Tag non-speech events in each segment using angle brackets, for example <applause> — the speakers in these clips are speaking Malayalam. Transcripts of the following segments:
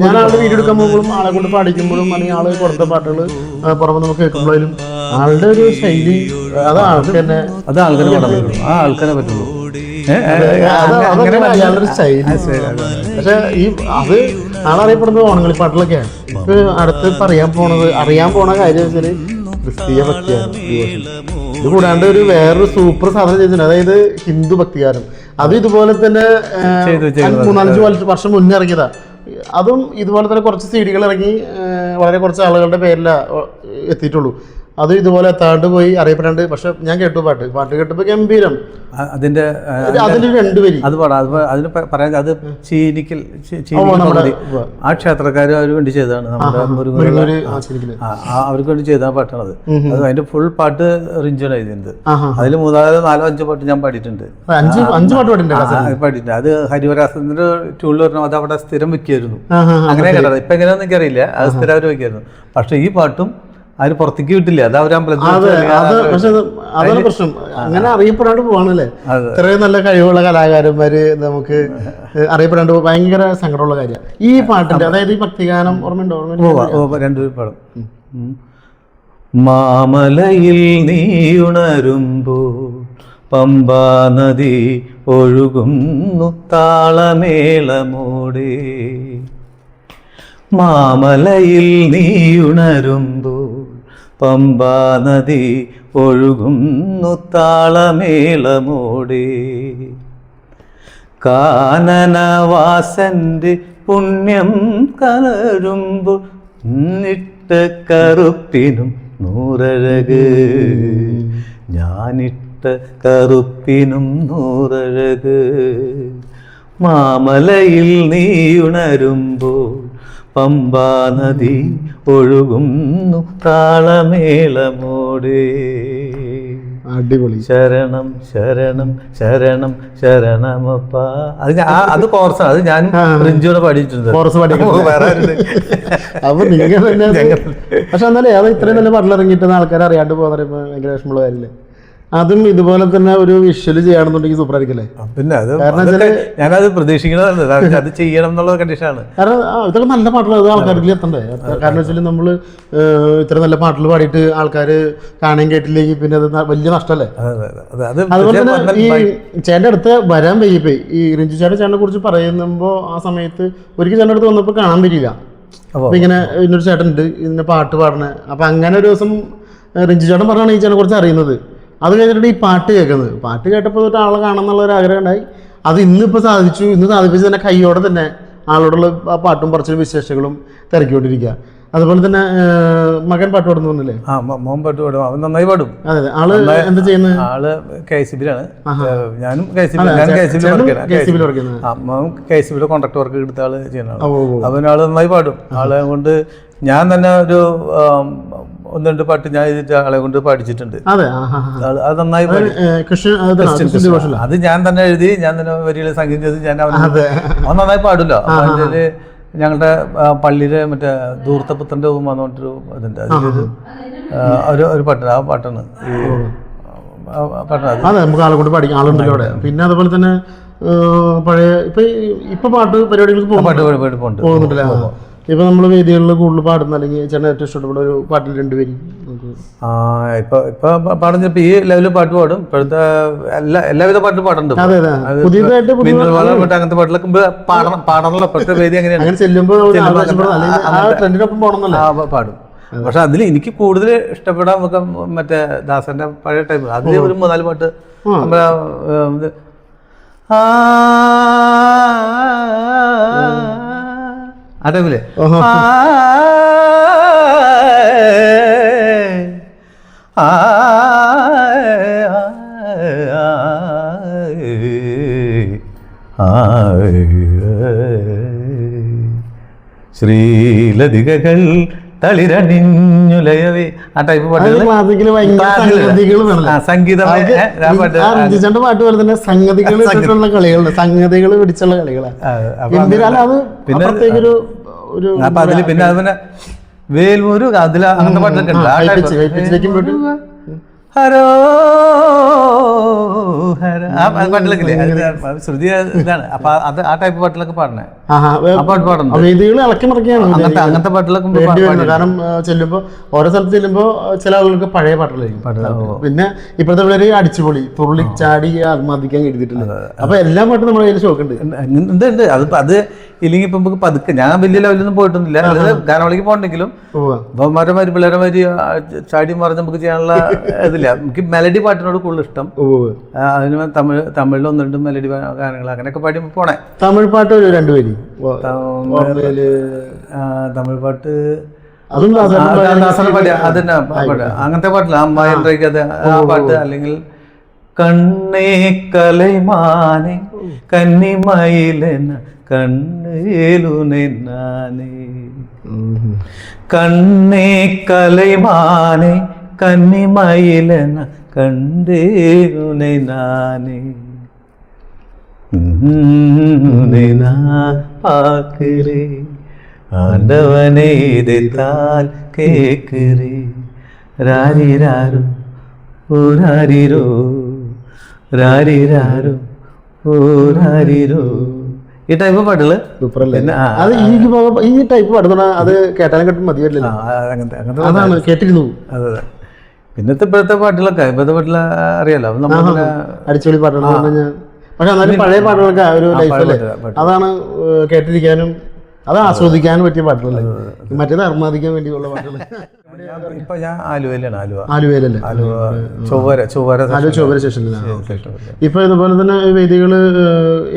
ഞാൻ ആളുടെ വീഡിയോ എടുക്കാൻ പോകുമ്പോഴും ആളെ കൊണ്ട് പാടിക്കുമ്പോഴും അല്ലെങ്കിൽ ആൾ കൊടുത്ത പാട്ടുകൾ പുറമെ നമുക്ക് കേൾക്കുമ്പോഴും ആളുടെ ഒരു ശൈലി അത് ആൾക്ക് തന്നെ അത് ആൾക്കാരെ പാടാൻ പറ്റുള്ളൂ. ആ ആൾക്കാരെ പറ്റുള്ളൂ. പക്ഷെ ഈ അത് ആളറിയപ്പെടുന്നത് ഓണങ്ങളി പാട്ടിലൊക്കെയാണ് ഇപ്പൊ അടുത്ത് പറയാൻ പോണത് അറിയാൻ പോണ കാര്യം വെച്ചാൽ ക്രിസ്തീയ ഭക്തിയാണ് ഇത് കൂടാണ്ട് ഒരു വേറൊരു സൂപ്പർ സാധനം ചെയ്തിട്ടുണ്ട്. അതായത് ഹിന്ദു ഭക്തികാരം. അത് ഇതുപോലെ തന്നെ മൂന്നാലഞ്ച് വർഷം- മുന്നേ ഇറങ്ങിയതാ അതും ഇതുപോലെ തന്നെ കുറച്ച് സീഡികൾ ഇറങ്ങി വളരെ കുറച്ച് ആളുകളുടെ പേരിലാണ് എത്തിയിട്ടുള്ളൂ. അതും ഇതുപോലെ എത്താണ്ട് പോയി അറിയപ്പെടാണ്ട്. പക്ഷെ ഞാൻ കേട്ടു പാട്ട്. പാട്ട് കേട്ടപ്പോ ഗംഭീരം. അതിന്റെ അതിന് രണ്ട് വരി. അത് പാടാം. അത് അതിന് പറയാൻ അത് ചീനിക്കൽ. ആ ക്ഷേത്രക്കാർ അവർ വേണ്ടി ചെയ്തതാണ്. നമ്മുടെ അവർക്ക് വേണ്ടി ചെയ്ത പാട്ടാണ് അത് അതിന്റെ ഫുൾ പാട്ട് റിഞ്ചാണ് എഴുതിയത്. അതിൽ മൂന്നാൽ നാലോ അഞ്ചോ പാട്ട് ഞാൻ പാടിയിട്ടുണ്ട്. അത് അഞ്ച് പാട്ട് പാടിയിട്ടുണ്ട് അത് ഹരിവരാസത്തിന്റെ ട്യൂണിൽ പറഞ്ഞാൽ അത് അവിടെ സ്ഥിരം വെക്കായിരുന്നു അങ്ങനെ കേട്ടത്. ഇപ്പൊ എങ്ങനെയാണെന്ന് എനിക്കറിയില്ല. അത് സ്ഥിരം അവർ വെക്കായിരുന്നു പക്ഷെ ഈ പാട്ടും അതിന് പുറത്തേക്ക് വിട്ടില്ല? അത് അവർ അമ്പലത്തിൽ അത് വെച്ച് പക്ഷെ അത് അതാണ് പ്രശ്നം. അങ്ങനെ അറിയപ്പെടാണ്ട് പോവാണല്ലേ. ഇത്രയും നല്ല കഴിവുള്ള കലാകാരന്മാര് നമുക്ക് അറിയപ്പെടാണ്ട് ഭയങ്കര സങ്കടമുള്ള കാര്യമാണ്. ഈ പാട്ടിന്റെ അതായത് ഈ ഭക്തിഗാനം ഓർമ്മയുണ്ടോ? ഓർമ്മ രണ്ടുപേരും പാടും. മാമലയിൽ മാമലയിൽ നീയുണരുമ്പോൾ പമ്പാ നദി ഒഴുകുന്നു താളമേളമോടെ. മാമലയിൽ നീ നീയുണരുമ്പോൾ പമ്പാ നദി ഒഴുകുന്നു താളമേളമോടെ. കാനനവാസന്റെ പുണ്യം കലരുമ്പോൾ നിട്ട കറുപ്പിനും നൂറഴക്. ഞാനിട്ട കറുപ്പിനും നൂറഴക്. മാമലയിൽ നീയുണരുമ്പോൾ പമ്പാ നദി ഒഴുകുന്നു താളമേളമോടെ. അടിപൊളി. ശരണം ശരണം ശരണം ശരണമപ്പ. അത് ഞാൻ അത് കോർസാണ് അത് ഞാൻ റിഞ്ചൂടെ പഠിച്ചിട്ടുണ്ട്? അപ്പൊ നിങ്ങൾ തന്നെ പക്ഷെ എന്നാലേ അത് ഇത്രയും നല്ല പാട്ടിൽ ആൾക്കാരെ ആൾക്കാർ അറിയാണ്ട് പോകുന്ന പറയുമ്പോൾ ഭയങ്കര വിഷമമുള്ള കാര്യമില്ലേ അതും ഇതുപോലെ തന്നെ ഒരു വിഷ്വൽ ചെയ്യണമെന്നുണ്ടെങ്കിൽ സൂപ്പർ ആയിരിക്കില്ലേ പിന്നെ അത് കാരണം ഞാനത് പ്രതീക്ഷിക്കുന്നതാണ്. അത് ചെയ്യണം എന്നുള്ള കണ്ടീഷനാണ് കാരണം ഇതൊക്കെ നല്ല പാട്ടുകൾ അത് ആൾക്കാർക്ക് എത്തണ്ടേ? കാരണം വെച്ചാൽ നമ്മൾ ഇത്ര നല്ല പാട്ടുകൾ പാടിയിട്ട് ആൾക്കാർ കാണാൻ കേട്ടില്ലെങ്കിൽ പിന്നെ അത് വലിയ നഷ്ടമല്ലേ അതെ, അതെ, അതെ. അതുപോലെ തന്നെ ഈ ചേട്ടന്റെ അടുത്ത് വരാൻ വൈകിപ്പോയി. ഈ റിഞ്ചു ചേട്ടൻ ചേട്ടനെ കുറിച്ച് പറയുമ്പോൾ ആ സമയത്ത് ഒരിക്കൽ ചേട്ടന്റെ അടുത്ത് വന്നപ്പോൾ കാണാൻ പറ്റില്ല അപ്പോ? ഇങ്ങനെ ഇന്നൊരു ചേട്ടൻ ഉണ്ട് ഇതിന്റെ പാട്ട് പാടണേ. അപ്പൊ അങ്ങനെ ഒരു ദിവസം റിഞ്ചു ചേട്ടൻ പറഞ്ഞാണ് ഈ ചേട്ടനെ കുറിച്ച് അറിയുന്നത്. അത് കഴിഞ്ഞിട്ട് ഈ പാട്ട് കേൾക്കുന്നത്. പാട്ട് കേട്ടപ്പോൾ തൊട്ട് ആളെ കാണണം എന്നുള്ള ഒരു ആഗ്രഹം ഉണ്ടായി. അത് ഇന്നിപ്പോൾ സാധിച്ചു. ഇന്ന് സാധിപ്പിച്ച് തന്നെ കൈയോടെ തന്നെ ആളോടുള്ള ആ പാട്ടും കുറച്ച് വിശേഷങ്ങളും തിരക്കിക്കൊണ്ടിരിക്കുക. അതുപോലെ തന്നെ മകൻ പാട്ട് പാടുന്നു ആ മോൻ പാട്ട് പാടും. അവൻ നന്നായി പാടും. അതെ ആൾ എന്താ ചെയ്യുന്നത്? ആൾ കെ സി ബിയിലാണ്. ഞാനും കെ സി ബി ഞാൻ കെ സി ബിയിലെ വർക്ക് മോൻ കെ സി കോൺട്രാക്ട് വർക്ക് എടുത്ത ആൾ ചെയ്യുന്ന ആൾ ഓ, ഓ, ഓ. അവൻ ആൾ നന്നായി പാടും. ആളെ കൊണ്ട് ഞാൻ തന്നെ ഒരു ഒന്ന് രണ്ട് പാട്ട് ഞാൻ എഴുതിയിട്ട് ആളെ കൊണ്ട് പാടിച്ചിട്ടുണ്ട് അതെ നന്നായി. അത് ഞാൻ തന്നെ എഴുതി ഞാൻ തന്നെ വരികൾ സംഗീതം ചെയ്ത് ഞാൻ അവന് അവൻ നന്നായി പാടില്ല. ഞങ്ങളുടെ പള്ളിയിലെ മറ്റേ ധൂർത്തപുത്രന്റെ ഓർമ്മ എന്ന് പറഞ്ഞിട്ടൊരു ഇതുണ്ട് അതിലൊരു ഒരു ഒരു പാട്ടാണ് ആ പാട്ടാണ് ഈ അത്. നമുക്ക് ആളെ കൊണ്ട് പഠിക്കാം ആളുണ്ടല്ലോ അവിടെ പിന്നെ അതുപോലെ തന്നെ പഴയ ഇപ്പൊ ഇപ്പൊ പാട്ട് പരിപാടികൾക്ക് പോകുന്നുണ്ടല്ലേ. ഇപ്പൊ നമ്മൾ വേദികളിൽ കൂടുതൽ പാടുന്ന അല്ലെങ്കിൽ ചേട്ടൻ ഏറ്റവും ഇഷ്ടപ്പെടുന്ന ഒരു പാട്ടിൽ രണ്ടുപേരും ആ ഇപ്പൊ ഇപ്പൊ പാടുന്ന ഈ ലെവലിൽ പാട്ട് പാടും ഇപ്പോഴത്തെ എല്ലാ എല്ലാവിധ പാട്ടും പാടുന്നുണ്ട് അതെ അതെ അത് പുതിയതായിട്ട് അങ്ങനത്തെ പാട്ടിലൊക്കെ പാടണം പാടണല്ലോ ഇപ്പോഴത്തെ വേദി അങ്ങനെയാണ് അങ്ങനെ ചെല്ലുമ്പോൾ പോകണമെന്നല്ലേ പാടും പക്ഷെ അതിൽ എനിക്ക് കൂടുതൽ ഇഷ്ടപ്പെടാൻ നമുക്ക് മറ്റേ ദാസന്റെ പഴയ ടൈം അതിൽ ഒരു മൂന്നാൽ പാട്ട് നമ്മളെ ആ ആ ടൈമിൽ ശ്രീലതികകൾ തളിരണിഞ്ഞുലയവേ ആ ടൈപ്പ് പാട്ടുകൾ സംഗീതം പാട്ട് പോലെ തന്നെ സംഗതികൾ കളികളുണ്ട് സംഗതികൾ പിടിച്ചുള്ള കളികളാണ് അത് പിന്നെ ഒരു അപ്പൊ അതിൽ പിന്നെ അതുപോലെ വേൽമൂര് അതിൽ അങ്ങനത്തെ പാട്ടൊക്കെ ഉണ്ട്. ആ ഹരോ ഹര. ആ പാട്ടിലൊക്കെ ഇല്ലേ അത് ശ്രുതി ഇതാണ്. അപ്പൊ അത് ആ ടൈപ്പ് പാട്ടിലൊക്കെ പാടണേ ആഹാ ആ പാട്ട് പാടുന്നുണ്ട്. വേദികൾ ഇളക്കി മറിക്കുകയാണ് അങ്ങനത്തെ പാട്ടിലൊക്കെ കാരണം ആ, ചെല്ലുമ്പോ ഓരോ സ്ഥലത്ത് ചെല്ലുമ്പോ ചില ആളുകൾക്ക് പഴയ പാട്ടുകളായിരിക്കും പിന്നെ ഇപ്പോഴത്തെ പിള്ളേര് അടിച്ചുപൊളി തുള്ളി ചാടി ആത്മാദിക്കാൻ എഴുതിയിട്ടുണ്ട്. അപ്പൊ എല്ലാ പാട്ടും നമ്മുടെ കയ്യിൽ ഉണ്ട് അത് അത് ഇല്ലെങ്കിൽ ഇപ്പൊ നമുക്ക് പതുക്കെ ഞാൻ വലിയ ലെവലൊന്നും പോയിട്ടൊന്നുമില്ല. ഗാനമേളയ്ക്ക് പോകണ്ടെങ്കിലും മാതിരി പിള്ളേരെ പിള്ളേരമാര് ചാടി മറിഞ്ഞ് നമുക്ക് ചെയ്യാനുള്ള ഇതില്ല. എനിക്ക് മെലഡി പാട്ടിനോട് കൂടുതൽ ഇഷ്ടം. അതിന് തമിഴ് തമിഴിൽ ഒന്ന് രണ്ടും മെലഡി ഗാനങ്ങൾ അങ്ങനെയൊക്കെ പാടി പോണേ. തമിഴ് പാട്ട് ഒരു രണ്ടുപേര് തമിഴ് പാട്ട്. അതും അങ്ങനത്തെ പാട്ടില്ല. അമ്മായി ആ. പാട്ട് അല്ലെങ്കിൽ കണ്ണേ കലൈമാനെ കന്നിമയിലെന്ന കണ്ണേലുനെ നാനേ ഉം. കണ്ണേ കലൈമാനെ കന്നിമയിലെന്ന കണ്ടേലുനെ നാനേ உன்னை நான் பார்க்கிறேன் ஆண்டவனே இதைத்தான் கேட்கிறேன் ராரிராரு ஓராரிரோ രാരിരാരോ ഓരാരിരോ ഈ ടൈപ്പ് പാട്ടുകൾ അത് ഭാഗം- ഈ ടൈപ്പ് പാടുന്ന അത് കേട്ടാലും കേട്ടും മതി ആ, വരില്ലല്ലോ അങ്ങനത്തെ അങ്ങനത്തെ അതാണ് കേട്ടിരുന്നു. അതെ അതെ. പിന്നത്തെ ഇപ്പോഴത്തെ പാട്ടുകളൊക്കെ ഇപ്പോഴത്തെ പാട്ടിൽ അറിയാലോ നമ്മൾ അടിച്ചുപൊളി പാട്ടുകൾ പക്ഷെ എന്നാലും പഴയ പാട്ടുകളൊക്കെ ഒരു ലൈഫല്ലേ അതാണ് കേട്ടിരിക്കാനും അത് ആസ്വദിക്കാനും പറ്റിയ പാട്ടുകളല്ലേ? മറ്റേത് അർമാദിക്കാൻ വേണ്ടിയുള്ള പാട്ടുകൾ ഇപ്പൊ ഞാൻ ആലുവയിലാണ് ആലുവ. ആലുവയിലല്ലേ? ആലുവ ചൊവ്വര ചൊവ്വര ആലുവ ചൊവ്വര സ്റ്റേഷനിലാണ് ഇപ്പൊ ഇതുപോലെ തന്നെ വേദികൾ ഏഹ്,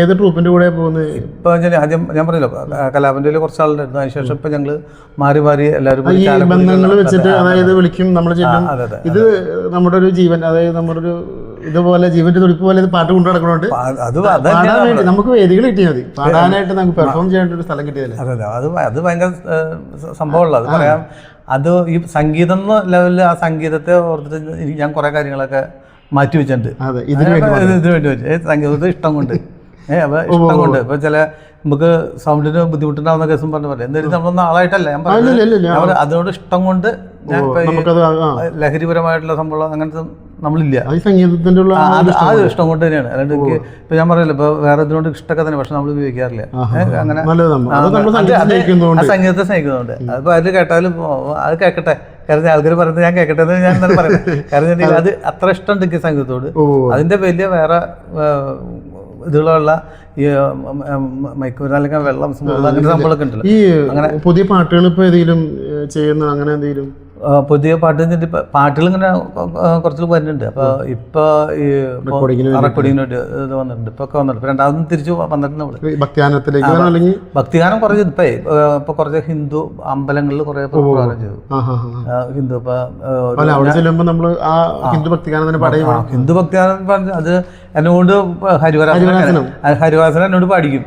ഏത് ട്രൂപ്പിന്റെ കൂടെ പോകുന്നത്? ഇപ്പൊ ഞാൻ ആദ്യം ഞാൻ പറഞ്ഞല്ലോ കലാപന്റെ കുറച്ച് ആളുണ്ടായിരുന്നു. അതിനുശേഷം ഇപ്പൊ ഞങ്ങൾ മാറി മാറി എല്ലാവരും ബന്ധങ്ങൾ വെച്ചിട്ട് അതായത് വിളിക്കും നമ്മൾ ചെല്ലും. അതെ ഇത് നമ്മുടെ ഒരു ജീവൻ അതായത് നമ്മുടെ ഒരു ഇതുപോലെ ജീവന്റെ തുടിപ്പ് പോലെ ഇത് പാട്ട് കൊണ്ടു നടക്കണോണ്ട് നമുക്ക് വേദികൾ കിട്ടിയാൽ മതി. പാടാനായിട്ട് നമുക്ക് പെർഫോം ചെയ്യേണ്ട ഒരു സ്ഥലം കിട്ടിയതല്ലേ അതെ അതെ. ഭയങ്കര സംഭവമുള്ള അത് പറയാം. അത് ഈ സംഗീതം എന്ന ലെവലിൽ ആ സംഗീതത്തെ ഓർത്തിട്ട് ഞാൻ കുറെ കാര്യങ്ങളൊക്കെ മാറ്റി വെച്ചിട്ടുണ്ട്. ഇതിന് വേണ്ടി സംഗീതത്തെ ഇഷ്ടം കൊണ്ട്. ഇഷ്ടം കൊണ്ട് ഇപ്പൊ ചില നമുക്ക് സൗണ്ടിന് ബുദ്ധിമുട്ടുണ്ടാവുന്ന കേസും പറഞ്ഞ പോലെ എന്തായാലും നമ്മളൊന്നും ആളായിട്ടല്ല ഞാൻ പറഞ്ഞത്. അതിനോട് ഇഷ്ടം കൊണ്ട് ഞാൻ ലഹരിപരമായിട്ടുള്ള സംഭവം അങ്ങനത്തെ നമ്മളില്ല. അത് സംഗീതത്തിന്റെ ആ, അത് ഇഷ്ടം കൊണ്ട് തന്നെയാണ്. അല്ലാണ്ട് എനിക്ക് ഇപ്പൊ ഞാൻ പറയല്ലോ ഇപ്പൊ വേറെ ഇതിനോട് ഇഷ്ടമൊക്കെ തന്നെ പക്ഷെ നമ്മൾ ഉപയോഗിക്കാറില്ല. അങ്ങനെ അത് അത് അത് സംഗീതത്തെ സ്നേഹിക്കുന്നുണ്ട്. അതിപ്പോ അതിൽ കേട്ടാലും അത് കേൾക്കട്ടെ കാരണം ആൾക്കാർ പറയുന്നത് ഞാൻ കേൾക്കട്ടെ എന്ന് ഞാൻ തന്നെ പറയുന്നത് <laughs> കാരണം അത് അത്ര ഇഷ്ടം എനിക്ക് സംഗീതത്തോട്. അതിന്റെ വലിയ വേറെ ഇതിലുള്ള ഈ മൈക്കൂർ അല്ലെങ്കിൽ വെള്ളം സംഭവം സംഭവമൊക്കെ ഉണ്ടല്ലോ. ഈ പുതിയ പാട്ടുകൾ ഇപ്പൊ ഏതെങ്കിലും ചെയ്യുന്ന അങ്ങനെ എന്തെങ്കിലും? പുതിയ പാട്ട് പാട്ടുകൾ ഇങ്ങനെ കുറച്ച് വരുന്നുണ്ട്. അപ്പൊ ഇപ്പൊ ഈ റെക്കോർഡിങ്ങിന് വേണ്ടി ഇത് വന്നിട്ടുണ്ട്. ഇപ്പൊ ഒക്കെ വന്നിട്ടുണ്ട്. രണ്ടാമതും തിരിച്ചു വന്നിട്ടുണ്ട് അല്ലെങ്കിൽ ഭക്തിഗാനം കുറച്ച് ഇപ്പൊ ഇപ്പൊ കുറച്ച് ഹിന്ദു അമ്പലങ്ങളിൽ കുറെ പ്രോഗ്രാം ചെയ്തു. ഹിന്ദു ഇപ്പൊ അവിടെ ആ ഹിന്ദു ഭക്തിഗാനം ഹിന്ദു ഭക്തിഗാനം അത് എന്നോട് ഹരിവരാസൻ ഹരിവാസനം എന്നോട് പഠിക്കും.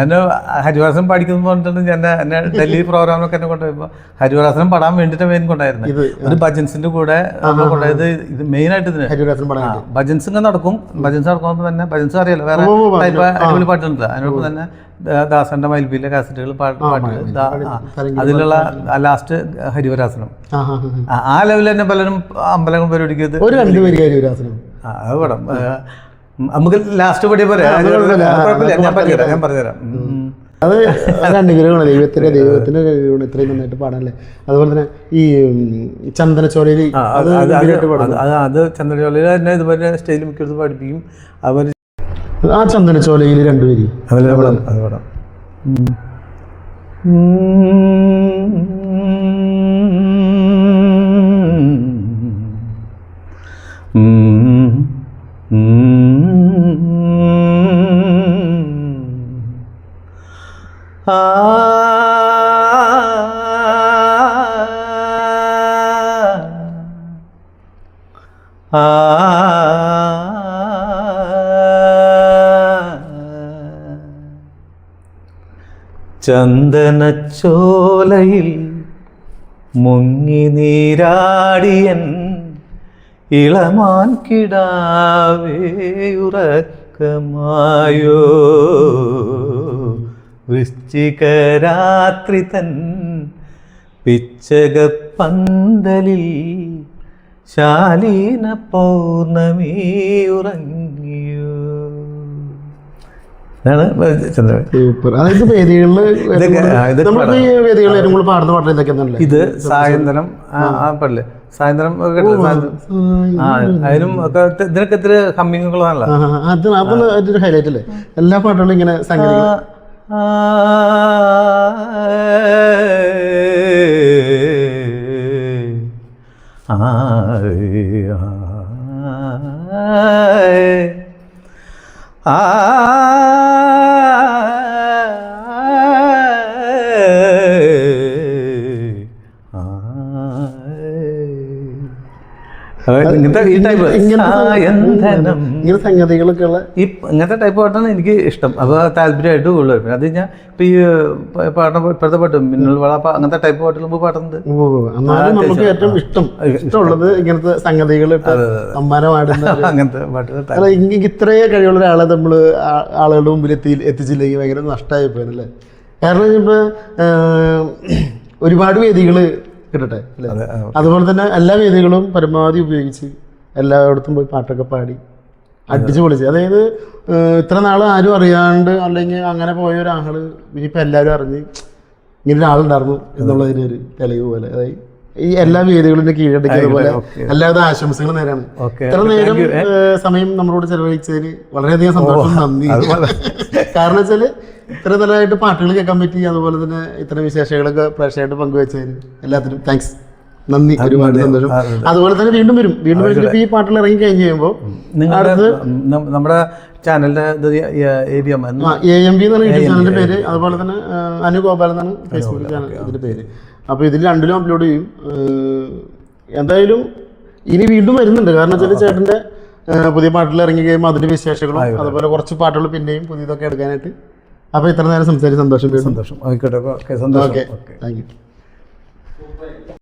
എന്നെ ഹരിവാസൻ പഠിക്കുന്നു പറഞ്ഞിട്ട് ഞാൻ എന്നെ ഡൽഹി പ്രോഗ്രാമിലൊക്കെ എന്നെ കൊണ്ടുപോയപ്പോ ഹരിവരാസനം പാടാൻ വേണ്ടിട്ട് മെയിൻ കൊണ്ടായിരുന്നു ഒരു ഭജൻസിന്റെ കൂടെ കൊണ്ടായത് കൊണ്ടുപോയത് ഇത് മെയിൻ ആയിട്ട് ഇതിന്. ഭജൻസ് ഇങ്ങനെ നടക്കും. ഭജൻസ് നടക്കുമ്പോൾ തന്നെ ഭജൻസ് അറിയാലോ വേറെ ടൈപ്പ് അടിപൊളി പാട്ടുണ്ട് അതിനോടൊപ്പം തന്നെ ദാസന്റെ മയിൽപ്പിയിലെ കാസറ്റുകൾ പാട്ട്. അതിലുള്ള ലാസ്റ്റ് ഹരിവരാസനം. ആ ലെവലിൽ തന്നെ പലരും അമ്പലങ്ങൾ പരിപാടിക്കത് ഒരു രണ്ട് പേര് ഹരിവരാസനം. ആ, അത് പടം നമുക്ക് ലാസ്റ്റ് പടി പോലെ കുഴപ്പമില്ല. ഞാൻ പറഞ്ഞുതരാം അത് അത് അനുഗ്രഹമാണ്. ദൈവത്തിന്റെ ദൈവത്തിന്റെ കഴിവാണ് ഇത്രയും നന്നായിട്ട് പാടാനല്ലേ? അതുപോലെ തന്നെ ഈ ചന്ദനച്ചോലയിൽ അത് അത് ചന്ദനച്ചോലയിൽ തന്നെ ഇതുപോലെ സ്റ്റേജിൽ മിക്കടുത്ത് പഠിപ്പിക്കും അതുപോലെ ആ ചന്ദനച്ചോലയിൽ രണ്ടുപേര് അതുപോലെ അത് പടം ചന്ദനച്ചോലയിൽ മുങ്ങി നീരാടിയൻ ഇളമാൻ കിടാവേ ഉറക്കമായോ? വൃശ്ചികരാത്രി തൻ പിച്ചകപ്പന്തലിൽ ശാലീന പൗർണമി ഉറങ്ങിയോ? ഇത് സായന്തനം ആ പള്ളി സായന്തനം അതിനും ഒക്കെ ഇത് ഇതിനൊക്കെ ഇത്തിരി ഹമ്മിങ്ങുകളാണല്ലോ ഹൈലൈറ്റ് അല്ലേ? എല്ലാ പാട്ടുകളും ഇങ്ങനെ സംഗീതം ആ ആ ഇങ്ങനത്തെ ഈ ടൈപ്പ് സായന്തനം ഇങ്ങനെ സംഗതികളൊക്കെ ഉള്ള ഈ ഇങ്ങനത്തെ ടൈപ്പ് പാട്ടാണ് എനിക്ക് ഇഷ്ടം. അപ്പോൾ താല്പര്യമായിട്ട് കൂടുതൽ പിന്നെ അത് ഞാൻ ഇപ്പം ഈ പ- പാടുന്ന ഇപ്പോഴത്തെ പാട്ട് മിന്നൽ വള അങ്ങനത്തെ ടൈപ്പ് പാട്ടുകൾ മുമ്പ് പാടുന്നുണ്ട് എന്നാലും നമുക്ക് ഏറ്റവും ഇഷ്ടം. ഇഷ്ടമുള്ളത് ഇങ്ങനത്തെ സംഗതികൾ ഒരു- <laughs> അങ്ങനത്തെ പാട്ടുകൾ ഇത്രയും കഴിവുള്ള ഒരാളെ നമ്മൾ ആളുകളുടെ മുമ്പിൽ എത്തി എത്തിച്ചില്ലെങ്കിൽ ഭയങ്കര നഷ്ടമായി പോയല്ലേ കാരണം ഇപ്പൊ ഒരുപാട് വേദികൾ കിട്ടട്ടെ അതുപോലെ തന്നെ എല്ലാ വേദികളും പരമാവധി ഉപയോഗിച്ച് എല്ലായിടത്തും പോയി പാട്ടൊക്കെ പാടി അടിച്ചു പൊളിച്ച്. അതായത് ഇത്ര നാൾ ആരും അറിയാണ്ട് അല്ലെങ്കിൽ അങ്ങനെ പോയ ഒരാൾ ഇനിയിപ്പോൾ എല്ലാവരും അറിഞ്ഞ് ഇങ്ങനെ ഒരാളുണ്ടായിരുന്നു എന്നുള്ളതിന് ഒരു തെളിവ് പോലെ. അതായത് ഈ എല്ലാ വേദികളും കീഴടക്കിയത് പോലെ എല്ലാവിധ ആശംസകൾ നേരാണ്. ഇത്ര നേരം സമയം നമ്മളോട് ചെലവഴിച്ചതിന് വളരെയധികം സന്തോഷം നന്ദി. കാരണം വെച്ചാൽ ഇത്ര നല്ലതായിട്ട് പാട്ടുകൾ കേൾക്കാൻ പറ്റി. അതുപോലെ തന്നെ ഇത്ര വിശേഷങ്ങളൊക്കെ പ്രേക്ഷകരായിട്ട് പങ്കുവെച്ചതിന് എല്ലാത്തിനും താങ്ക്സ് നന്ദി. ഒരുപാട് സന്തോഷം. അതുപോലെ തന്നെ വീണ്ടും വരും. വീണ്ടും വരും ഈ പാട്ടുകൾ ഇറങ്ങി കഴിഞ്ഞ് കഴിയുമ്പോൾ നിങ്ങളുടെ നമ്മുടെ ചാനലിന്റെ എ എം ബി യൂട്യൂബ് ചാനലിന്റെ പേര്. അതുപോലെ തന്നെ അനു ഗോപാൽ എന്നാണ് ഫേസ്ബുക്ക് ചാനൽ ഇതിന്റെ പേര്. അപ്പോൾ ഇതിൽ രണ്ടിലും അപ്ലോഡ് ചെയ്യും. എന്തായാലും ഇനി വീണ്ടും വരുന്നുണ്ട്. കാരണം വെച്ചാൽ ചേട്ടന്റെ പുതിയ പാട്ടിൽ ഇറങ്ങി കഴിയുമ്പോൾ അതിന്റെ വിശേഷങ്ങളും അതുപോലെ കുറച്ച് പാട്ടുകൾ പിന്നെയും പുതിയതൊക്കെ എടുക്കാനായിട്ട് അപ്പോൾ ഇത്ര നേരം സംസാരിച്ച് സന്തോഷം സന്തോഷം. ആയിക്കോട്ടെ ഓക്കെ സന്തോഷം. ഓക്കെ. ഓക്കെ. Thank you.